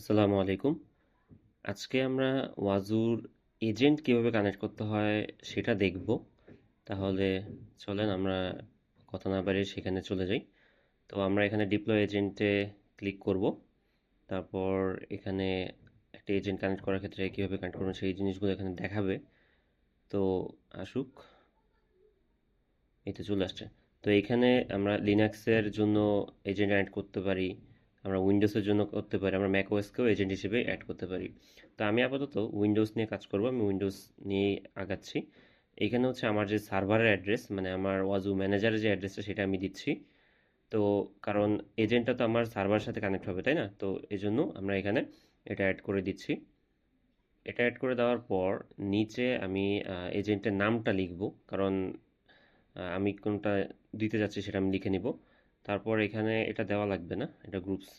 আসসালামু আলাইকুম। আজকে আমরা ওয়াজুর এজেন্ট কীভাবে কানেক্ট করতে হয় সেটা দেখব। তাহলে চলেন আমরা কথা না বাড়িয়ে সেখানে চলে যাই। তো আমরা এখানে ডিপ্লয় এজেন্টে ক্লিক করব। তারপর এখানে একটা এজেন্ট কানেক্ট করার ক্ষেত্রে কীভাবে কানেক্ট করবেন সেই জিনিসগুলো এখানে দেখাবে। তো আসুক, এতে চলে আসছে। তো এখানে আমরা লিনাক্সের জন্য এজেন্ট অ্যাড করতে পারি। আমরা উইন্ডোজের জন্য করতে পারি, আমরা ম্যাক ওএসকেও এজেন্ট হিসেবে অ্যাড করতে পারি। তো আমি আপাতত উইন্ডোজ নিয়ে কাজ করব, আমি উইন্ডোজ নিয়ে আগাচ্ছি। এখানে হচ্ছে আমার যে সার্ভারের অ্যাড্রেস মানে আমার ওয়াজু ম্যানেজারের যে অ্যাড্রেসটা সেটা আমি দিচ্ছি। তো কারণ এজেন্টটা তো আমার সার্ভারের সাথে কানেক্ট হবে, তাই না? তো এই জন্য আমরা এখানে এটা অ্যাড করে দিচ্ছি। এটা অ্যাড করে দেওয়ার পর নিচে আমি এজেন্টের নামটা লিখব, কারণ আমি কোনটা দিতে যাচ্ছি সেটা আমি লিখে নিব। তারপর এখানে এটা দেওয়া লাগবে না, এটা গ্রুপস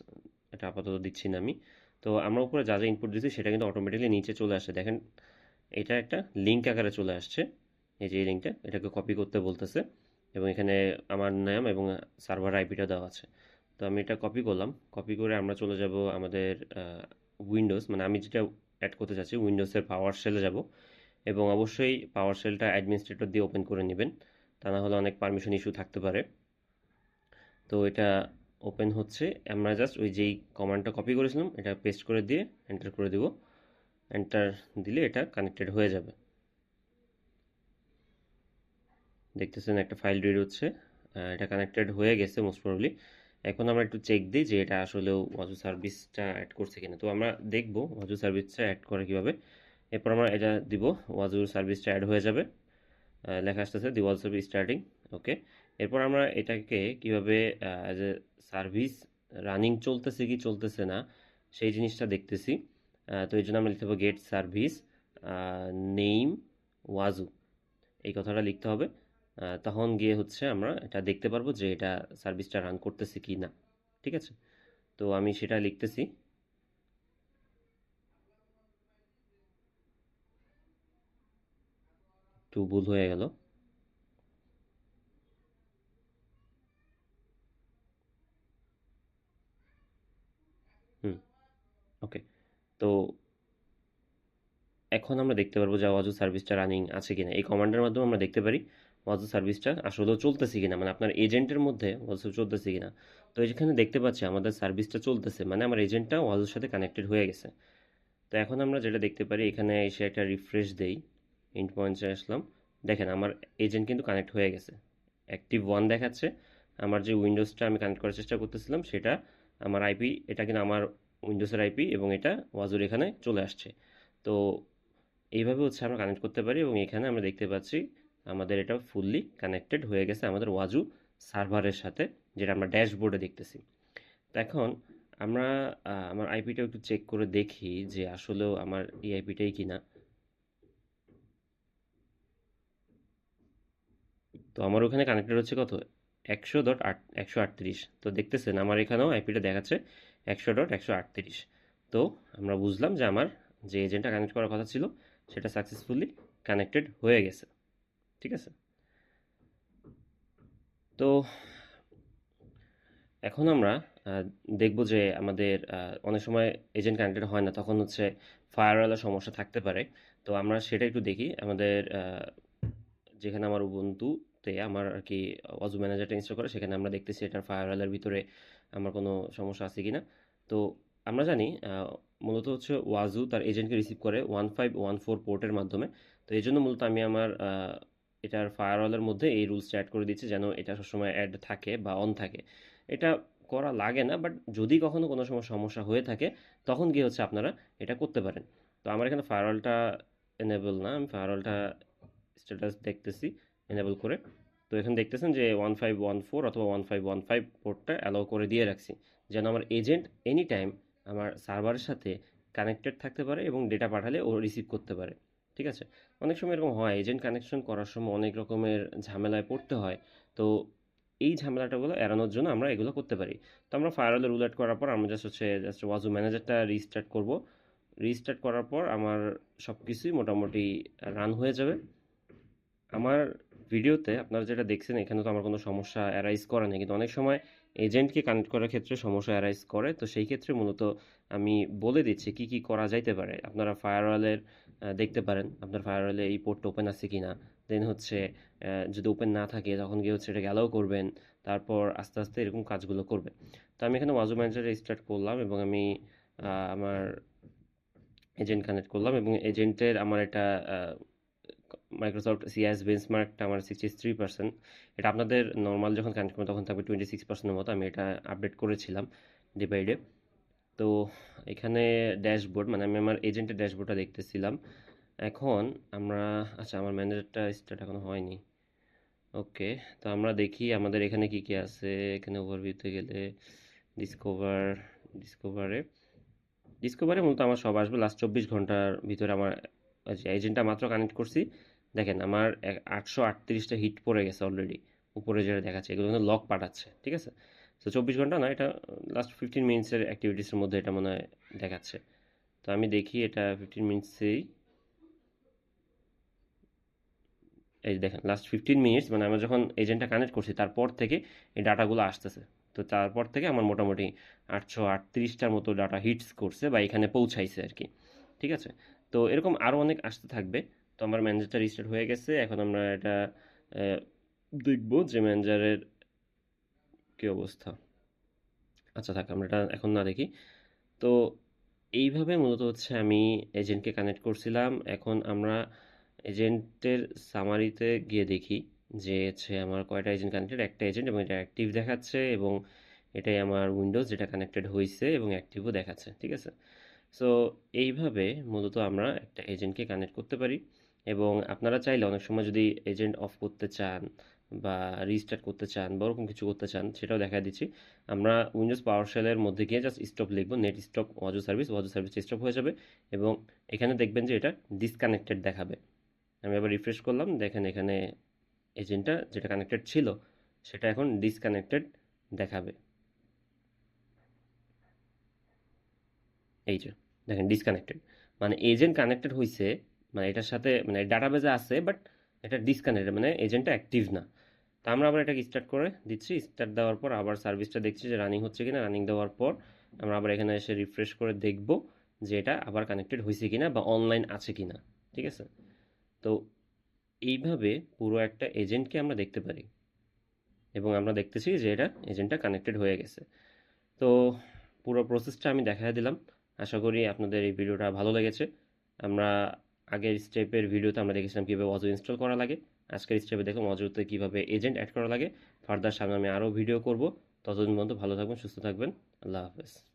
এটা আপাতত দিচ্ছি না আমি। তো আমরা উপরে যা যা ইনপুট দিচ্ছি সেটা কিন্তু অটোমেটিকলি নিচে চলে আসে। দেখেন, এটা একটা লিঙ্ক আকারে চলে আসছে, এই যে এই লিঙ্কটা এটাকে কপি করতে বলতেছে। এবং এখানে আমার নাম এবং সার্ভার আইপিটা দেওয়া আছে। তো আমি এটা কপি করলাম কপি করে আমরা চলে যাব আমাদের উইন্ডোজ মানে আমি যেটা অ্যাড করতে চাচ্ছি উইন্ডোজের পাওয়ার সেলে যাব। এবং অবশ্যই পাওয়ার সেলটা অ্যাডমিনিস্ট্রেটর দিয়ে ওপেন করে নেবেন, তা না হলে অনেক পারমিশন ইস্যু থাকতে পারে। তো এটা ওপেন হচ্ছে। আমরা জাস্ট ওই যেই কমান্ডটা কপি করেছিলাম, এটা পেস্ট করে দিয়ে এন্টার করে দেব। এন্টার দিলে এটা কানেক্টেড হয়ে যাবে। দেখতেছেন একটা ফাইল রিড হচ্ছে। এটা কানেক্টেড হয়ে গেছে মোস্ট প্রবলি এখন আমরা একটু চেক দিই যে এটা আসলেও ওয়াজু সার্ভিসটা অ্যাড করছে কিনা। তো আমরা দেখব ওয়াজু সার্ভিসটা অ্যাড করে কীভাবে। এরপর আমরা এটা দিব ওয়াজুর সার্ভিসটা অ্যাড হয়ে যাবে। লেখা আসতেছে দি ওয়াজ সার্ভিস স্টার্টিং ওকে এরপর আমরা এটাকে কীভাবে অ্যাজ এ সার্ভিস রানিং চলতেছে কি চলতেছে না, সেই জিনিসটা দেখতেছি। তো এই জন্য আমরা লিখতে হবে গেট সার্ভিস নেইম ওয়াজু। এই কথাটা লিখতে হবে। তখন গিয়ে হচ্ছে আমরা এটা দেখতে পারব যে এটা সার্ভিসটা রান করতেছে কি না। ঠিক আছে? তো আমি সেটা লিখতেছি। একটু ভুল হয়ে গেল। ওকে তো এখন আমরা দেখতে পারব যে ওয়াজু সার্ভিসটা রানিং আছে কিনা। এই কমান্ডের মাধ্যমে আমরা দেখতে পারি ওয়াজু সার্ভিসটা আসলেও চলতেছে কিনা মানে আপনার এজেন্টের মধ্যে ওয়াজু চলতেছে কিনা। তো এখানে দেখতে পাচ্ছি আমাদের সার্ভিসটা চলতেছে মানে আমার এজেন্টটা ওয়াজুর সাথে কানেক্টেড হয়ে গেছে। তো এখন আমরা যেটা দেখতে পারি, এখানে এসে একটা রিফ্রেশ দেই। ইন্ট পয়েন্টে আসলাম। দেখেন আমার এজেন্ট কিন্তু কানেক্ট হয়ে গেছে। অ্যাক্টিভ ওয়ান দেখাচ্ছে। আমার যে উইন্ডোজটা আমি কানেক্ট করার চেষ্টা করতেছিলাম, সেটা আমার আইপি এটা কিন্তু আমার উইন্ডোজের আইপি এবং এটা ওয়াজুর এখানে চলে আসছে। তো এইভাবে হচ্ছে আমরা কানেক্ট করতে পারি এবং এখানে আমরা দেখতে পাচ্ছি আমাদের এটা ফুললি কানেক্টেড হয়ে গেছে আমাদের ওয়াজু সার্ভারের সাথে, যেটা আমরা ড্যাশবোর্ডে দেখতেছি। তো এখন আমরা আমার আইপিটাও একটু চেক করে দেখি যে আসলেও আমার এই আইপিটাই কিনা। তো আমার ওখানে কানেক্টেড হচ্ছে কত? একশো ডট আট, একশো আটত্রিশ। তো দেখতেছেন আমার এখানেও আইপিটা দেখাচ্ছে। একশো ডট একশো আটত্রিশ। তো আমরা বুঝলাম যে আমার যে এজেন্টটা কানেক্ট করার কথা ছিল, সেটা সাকসেসফুলি কানেক্টেড হয়ে গেছে। ঠিক আছে? তো এখন আমরা দেখব যে আমাদের অনেক সময় এজেন্ট কানেক্টেড হয় না, তখন হচ্ছে ফায়ারওয়ালের সমস্যা থাকতে পারে। তো আমরা সেটা একটু দেখি। আমাদের যেখানে আমার উবন্তুতে আমার আর কি অজু ম্যানেজারটা ইনস্টল করে, সেখানে আমরা দেখতেছি এটার ফায়ারওয়ালের ভিতরে আমার কোনো সমস্যা আছে কি না তো আমরা জানি মূলত হচ্ছে ওয়াজু তার এজেন্টকে রিসিভ করে ওয়ান ফাইভ ওয়ান ফোর পোর্টের মাধ্যমে। তো এই জন্য মূলত আমি আমার এটার ফায়ারওয়ালের মধ্যে এই রুলসটা অ্যাড করে দিচ্ছি যেন এটা সবসময় অ্যাড থাকে বা অন থাকে। এটা করা লাগে না, বাট যদি কখনও কোনো সময় সমস্যা হয়ে থাকে, তখন গিয়ে হচ্ছে আপনারা এটা করতে পারেন। তো আমার এখানে ফায়ারওয়ালটা এনেবল না, আমি ফায়ারওয়ালটা স্ট্যাটাস দেখতেছি এনেবল করে। তো এখানে দেখতেছেন যে ওয়ান ফাইভ ওয়ান ফোর অথবা ওয়ান ফাইভ ওয়ান ফাইভ পোর্টটা অ্যালাউ করে দিয়ে রাখছি। যেন আমার এজেন্ট এনি টাইম আমার সার্ভারের সাথে কানেক্টেড থাকতে পারে এবং ডেটা পাঠালে ও রিসিভ করতে পারে। ঠিক আছে? অনেক সময় এরকম হয় এজেন্ট কানেকশন করার সময় অনেক রকমের ঝামেলায় পড়তে হয়। তো এই ঝামেলাটাগুলো এড়ানোর জন্য আমরা এগুলো করতে পারি। তো আমরা ফায়ারওয়ালে রুল অ্যাড করার পর আমরা জাস্ট হচ্ছে জাস্ট ওয়াজু ম্যানেজারটা রিস্টার্ট করব। রিস্টার্ট করার পর আমার সব কিছুই মোটামুটি রান হয়ে যাবে। আমার ভিডিওতে আপনারা যেটা দেখছেন, এখানে তো আমার কোনো সমস্যা অ্যারাইজ করা নেই। কিন্তু অনেক সময় এজেন্টকে কানেক্ট করার ক্ষেত্রে সমস্যা অ্যারাইজ করে। তো সেই ক্ষেত্রে মূলত আমি বলে দিচ্ছি কি কি করা যাইতে পারে। আপনারা ফায়ারওয়ালের দেখতে পারেন, আপনার ফায়ারওয়ালে এই পোর্টটা ওপেন আছে কি না দেন হচ্ছে যদি ওপেন না থাকে, তখন গিয়ে হচ্ছে এটাকে অ্যালাউ করবেন। তারপর আস্তে আস্তে এরকম কাজগুলো করবেন। তো আমি এখানে ওয়াজু ম্যানেজারে স্টার্ট করলাম এবং আমি আমার এজেন্ট কানেক্ট করলাম এবং এজেন্টের আমার এটা মাইক্রোসফট সিএস বেঞ্চমার্কটা আমার সিক্সটি থ্রি পার্সেন্ট এটা আপনাদের নর্মাল যখন কানেক্ট করবেন, তখন থাকবে টোয়েন্টি সিক্স পার্সেন্টের মতো আমি এটা আপডেট করেছিলাম ডে বাই ডে তো এখানে ড্যাশবোর্ড মানে আমি আমার এজেন্টের ড্যাশবোর্ডটা দেখতেছিলাম। এখন আমরা আচ্ছা আমার ম্যানেজারটা স্টার্ট এখনও হয়নি। ওকে, তো আমরা দেখি আমাদের এখানে কি কি আছে। এখানে ওভারভিউতে গেলে ডিসকভার ডিসকভারে ডিসকভারে মূলত আমার সব আসবে। লাস্ট চব্বিশ ঘণ্টার ভিতরে আমার এজেন্টটা মাত্র কানেক্ট করছি। দেখেন আমার আটশো আটত্রিশটা হিট পড়ে গেছে অলরেডি উপরে যেটা দেখাচ্ছে, এগুলো কিন্তু লক পাঠাচ্ছে, ঠিক আছে? তো চব্বিশ ঘণ্টা না, এটা লাস্ট ফিফটিন মিনিটসের অ্যাক্টিভিটিসের মধ্যে এটা মনে হয় দেখাচ্ছে। তো আমি দেখি এটা ফিফটিন মিনিটসেই এই দেখেন লাস্ট ফিফটিন মিনিটস মানে আমরা যখন এজেন্টটা কানেক্ট করছি, তারপর থেকে এই ডাটাগুলো আসতেছে। তো তারপর থেকে আমার মোটামুটি আটশো আটত্রিশটার মতো ডাটা হিটস করছে বা এখানে পৌঁছাইছে আর কি, ঠিক আছে? তো এরকম আরও অনেক আসতে থাকবে। তো আমার ম্যানেজারটা রিস্টার্ট হয়ে গেছে। এখন আমরা এটা দেখব যে ম্যানেজারের কী অবস্থা। আচ্ছা থাক, আমরা এটা এখন না দেখি। তো এইভাবে মূলত হচ্ছে আমি এজেন্টকে কানেক্ট করছিলাম। এখন আমরা এজেন্টের সামারিতে গিয়ে দেখি যে হচ্ছে আমার কয়টা এজেন্ট কানেক্টেড একটা এজেন্ট এবং এটা অ্যাক্টিভ দেখাচ্ছে এবং এটাই আমার উইন্ডোজ যেটা কানেক্টেড হয়েছে এবং অ্যাক্টিভও দেখাচ্ছে, ঠিক আছে? সো এইভাবে মূলত আমরা একটা এজেন্টকে কানেক্ট করতে পারি এবং আপনারা চাইলে অনেক সময় যদি এজেন্ট অফ করতে চান বা রিস্টার্ট করতে চান বা ওরকম কিছু করতে চান, সেটাও দেখা দিচ্ছি। আমরা উইন্ডোজ পাওয়ার শেলের মধ্যে গিয়ে জাস্ট স্টপ লিখব net stop Wazuh service Wazuh service stop হয়ে যাবে এবং এখানে দেখবেন যে এটা ডিসকানেক্টেড দেখাবে। আমি আবার রিফ্রেশ করলাম, দেখেন এখানে এজেন্টটা যেটা কানেক্টেড ছিল, সেটা এখন ডিসকানেক্টেড দেখাবে। এই যে, দেখেন ডিসকানেক্টেড মানে এজেন্ট কানেক্টেড হয়েছে মানে এটার সাথে মানে ডাটাবেজে আছে বাট এটা ডিসকানেক্টেড মানে এজেন্টটা অ্যাক্টিভ না। তো আমরা আবার এটাকে স্টার্ট করে দিচ্ছি। স্টার্ট দেওয়ার পর আবার সার্ভিসটা দেখছি যে রানিং হচ্ছে কিনা। রানিং দেওয়ার পর আমরা আবার এখানে এসে রিফ্রেশ করে দেখব যে এটা আবার কানেক্টেড হয়েছে কিনা বা অনলাইন আছে কিনা। ঠিক আছে? তো এইভাবে পুরো একটা এজেন্টকে আমরা দেখতে পারি। এবং আমরা দেখতেছি যে এটা এজেন্টটা কানেক্টেড হয়ে গেছে। তো পুরো প্রসেসটা আমি দেখাই দিলাম। করি আপনাদের এই ভিডিওটা ভালো লেগেছে। আমরা আগের স্টেপের ভিডিওতে আমরা দেখেছিলাম কীভাবে অজো ইনস্টল করা লাগে। আজকের স্টেপে দেখুন অজোতে কীভাবে এজেন্ট অ্যাড করা লাগে। ফার্দার সামনে আমি আরও ভিডিও করব। ততদিন পর্যন্ত ভালো থাকবেন, সুস্থ থাকবেন। আল্লাহ হাফেজ।